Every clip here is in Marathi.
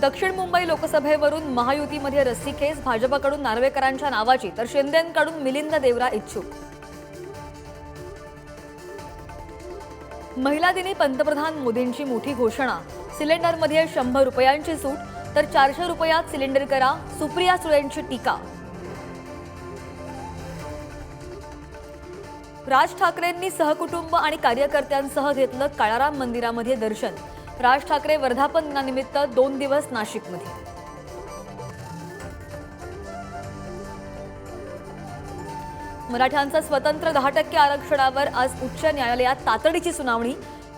दक्षिण मुंबई लोकसभेवरून महायुतीमध्ये रस्सीखेच भाजपकडून नार्वेकरांच्या नावाची तर शिंदेकडून मिलिंद देवरा इच्छुक. महिला दिनी पंतप्रधान मोदींची मोठी घोषणा. सिलेंडरमध्ये शंभर रुपयांची सूट तर चारशे रुपयात सिलेंडर करा सुप्रिया सुळेंची टीका. राज ठाकरेंनी सहकुटुंब आणि कार्यकर्त्यांसह घेतलं काळाराम मंदिरामध्ये दर्शन. राज ठाकरे वर्धापन दिनानिमित्त दोन दिवस नाशिकमध्ये. मराठ्यांचं स्वतंत्र दहा टक्के आरक्षणावर आज उच्च न्यायालयात तातडीची सुनावणी.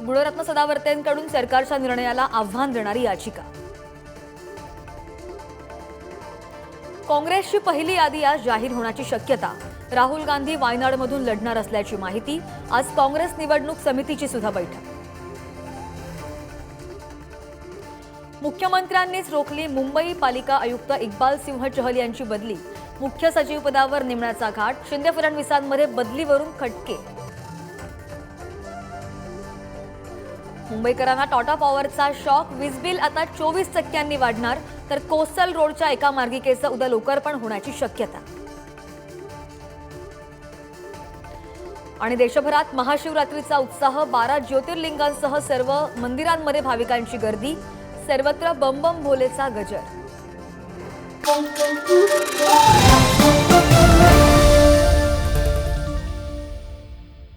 गुणरत्न सदावर्तेंकडून सरकारच्या निर्णयाला आव्हान देणारी याचिका. काँग्रेसची पहिली यादी आज जाहीर होण्याची शक्यता. राहुल गांधी वायनाडमधून लढणार असल्याची माहिती. आज काँग्रेस निवडणूक समितीची सुद्धा बैठक. मुख्यमंत्र्यांनीच रोखली मुंबई पालिका आयुक्त इक्बाल सिंह चहल यांची बदली. मुख्य सचिव पदावर नेमण्याचा घाट शिंदे फडणवीसांमध्ये बदलीवरून खटके. मुंबईकरांना टॉटा पॉवरचा शॉक वीज बिल आता चोवीस टक्क्यांनी वाढणार तर कोस्टल रोडच्या एका मार्गिकेचं उद्या लोकार्पण होण्याची शक्यता. आणि देशभरात महाशिवरात्रीचा उत्साह बारा ज्योतिर्लिंगांसह सर्व मंदिरांमध्ये भाविकांची गर्दी. सर्वत्र बम बम भोलेचा गजर.